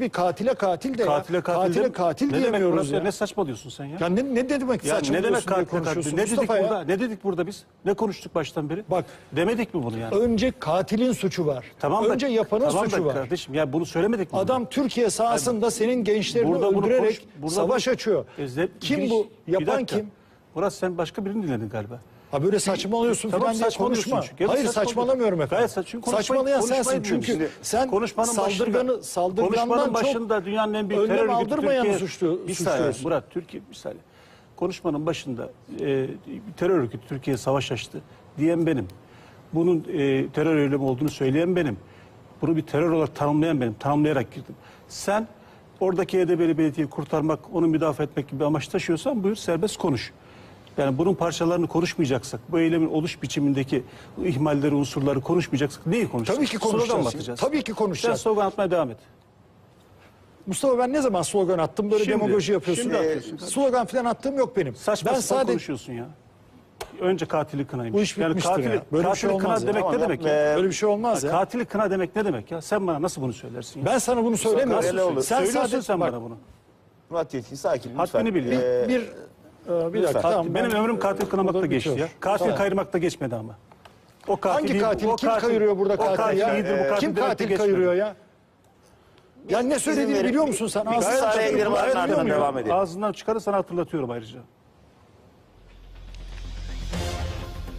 bir katile katil de Katile ya. katil, katile katil ne demek diyemiyoruz burası? ya. Ne saçmalıyorsun sen ya? Ya ne, ne demek Ya ne demek diye katil Ne dedik Mustafa ya? burada? Ne dedik burada biz? Ne konuştuk baştan beri? Bak. demedik mi bunu yani? Önce katilin suçu var. Tamam da- Önce yapanın tamam da suçu var. Kardeşim ya bunu söylemedik mi? Adam Türkiye sahasında senin gençlerini Burada bunu öldürerek konuş- burada savaş bunu- açıyor. E, kim bu? Yapan kim? Murat sen başka birini dinledin galiba. Ha böyle saçmalıyorsun Tamam, falan diye saçmalıyorsun konuşma. çünkü. Hayır saçmalamıyorum efendim. Gayet saç- çünkü konuşmayı- Saçmalayan konuşmayı sensin çünkü sen Konuşmanın saldırganı başında, saldırgandan konuşmanın çok başında dünyanın en büyük terör önlem örgütü aldırmayanı Türkiye. suçlu, bir saniye suçluyorsun. Murat Türkiye bir saniye. Konuşmanın başında e, terör örgütü Türkiye savaş açtı diyen benim. Bunun e, terör eylemi olduğunu söyleyen benim. Bunu bir terör olarak tanımlayan benim. Tanımlayarak girdim. Sen oradaki Edebeli Belediye'yi kurtarmak, onu müdafaa etmek gibi bir amaç taşıyorsan buyur serbest konuş. Yani bunun parçalarını konuşmayacaksak, bu eylemin oluş biçimindeki ihmalleri, unsurları konuşmayacaksak neyi konuşacağız? Tabii ki Slogan konuşacağız. atacağız? Tabii ki konuşacağız. Sen slogan atmaya devam et. Mustafa ben ne zaman slogan attım böyle Şimdi, demagoji yapıyorsun. şimdi Ee, atıyorsun. slogan falan attığım yok benim. Saçma ben sapan sadece konuşuyorsun ya. Önce katili kınaymış. Bu iş bitmiştir katili, ya. Böyle bir şey katili olmaz kına ya. demek ne Tamam, demek ya? ya. böyle bir şey olmaz ya. Katili kına demek ne demek ya? Sen bana nasıl bunu söylersin ya? Ben sana bunu söylemiyorum. Öyle olur. Sen Söylüyorsun sen bana bunu. Murat Yetkin sakin lütfen. Haddini bil ya. Ee, bir e, bir dakika Katil- tamam. benim ben- ömrüm katil kınamakta geçti bitiyor. ya. Katil Tamam. kayırmakta geçmedi ama. O katil Hangi katil? o Kim kayırıyor burada katil katil ya? iyidir, bu Ee, katil Kim katil geçmedi. kayırıyor ya? Ya ne söylediğini biliyor musun sen? Bir ardından biliyor muyum? devam edelim. Ağzından çıkarırsan hatırlatıyorum ayrıca.